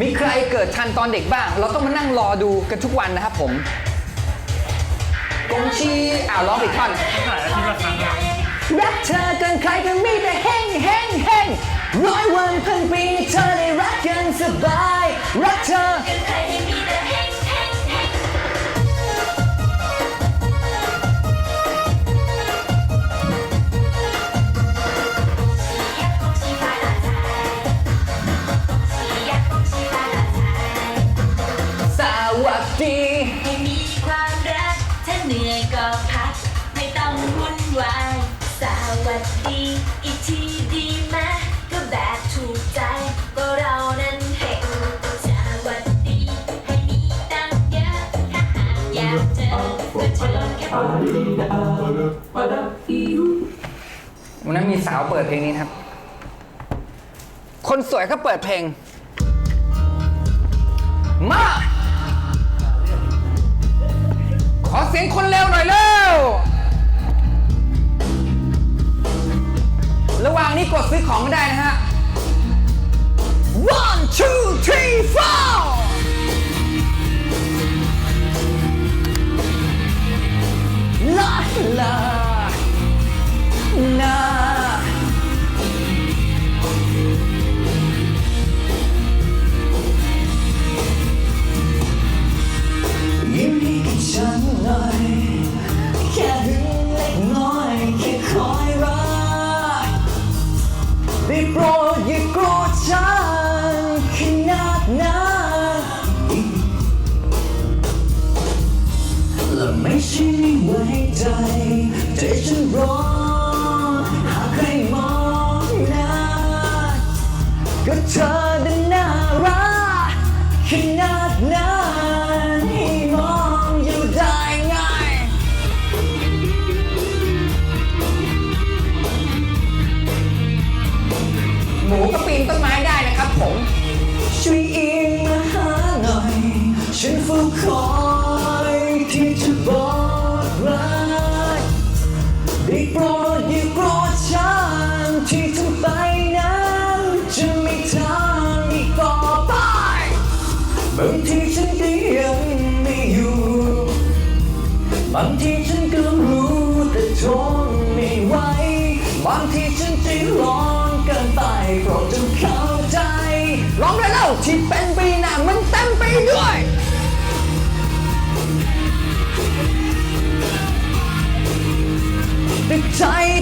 มีใครเกิดทันตอนเด็กบ้าง เราต้องมานั่งรอดูกันทุกวันนะครับผมกงชีอ้าวร้องอีกท่อนรักเธอเกินใครก็มีแต่แห้งแห้งแห้งร้อยวันพันปีเธอได้รักกันสบาย รักเธอ เหนื่อยก็พัก ไม่ต้องวุ่นวาย สวัสดี อีกทีดีไหมก็แบบถูกใจ ก็เรานั้นเฮงสวัสดี ให้มีตั้งเยอะ ถ้าหากอยากเจอก็เจอแค่ผม วันนั้นมีสาวเปิดเพลงนี้นะครับ คนสวยก็เปิดเพลง กดซื้อของไม่ได้นะฮะ one two three four ขนาดนั้นให้มองอยู่ได้ไงหมูก็ปีนต้นไม้ได้นะครับผม ช่วยอิงมาหาหน่อย ฉันเฝ้าคอางทีฉันก็ยังไม่อยู่ บางทีฉันก็รู้แต่ทนไม่ไหว บางทีฉันใจร้อนเกินไปโปรดจงเข้าใจ ร้องได้แล้วที่เป็นไปหน้ามันเต็มไปด้วยต่ใจทั้งใจ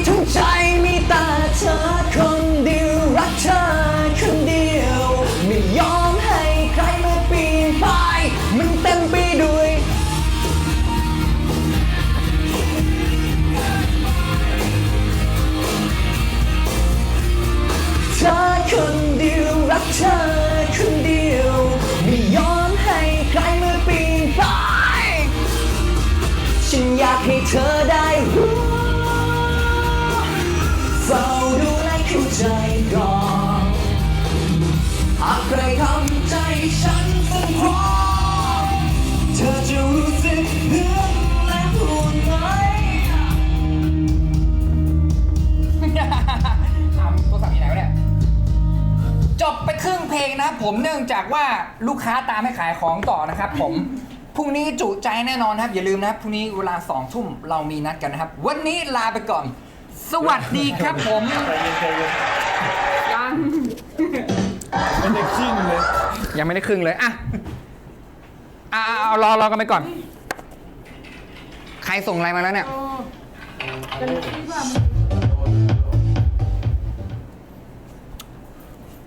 มันเต็มไปด้วย เธอคนเดียวรักเธอคนเดียวไม่ยอมให้ใครมาปีนป่ายฉันอยากให้เธอได้รู้เฝ้าดูและเข้าใจก่อนหากใครทำใอจะรู้สึกเหนื่อยและห่วงไหมถามตัวสั่งที่ไหนวะเนี่ย จบไปครึ่งเพลงนะครับผมเนื่องจากว่าลูกค้าตามให้ขายของต่อนะครับผม พรุ่งนี้จุใจแน่นอนนะครับ อย่าลืมนะครับพรุ่งนี้เวลาสองทุ่มเรามีนัดกันนะครับ วันนี้ลาไปก่อน สวัสดีครับผม ใจเย็นใจเย็นไม่ได้ขิ้งเลย ยังไม่ได้ครึ่งเลย อะ อะเอารอรอกันไปก่อน ใครส่งอะไรมาแล้วเนี่ย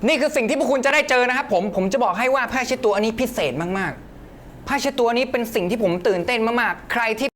นี่คือสิ่งที่พวกคุณจะได้เจอนะครับผม ผมจะบอกให้ว่าผ้าเช็ดตัวอันนี้พิเศษมาก ๆ ผ้าเช็ดตัวนี้เป็นสิ่งที่ผมตื่นเต้นมาก ๆ ใครที่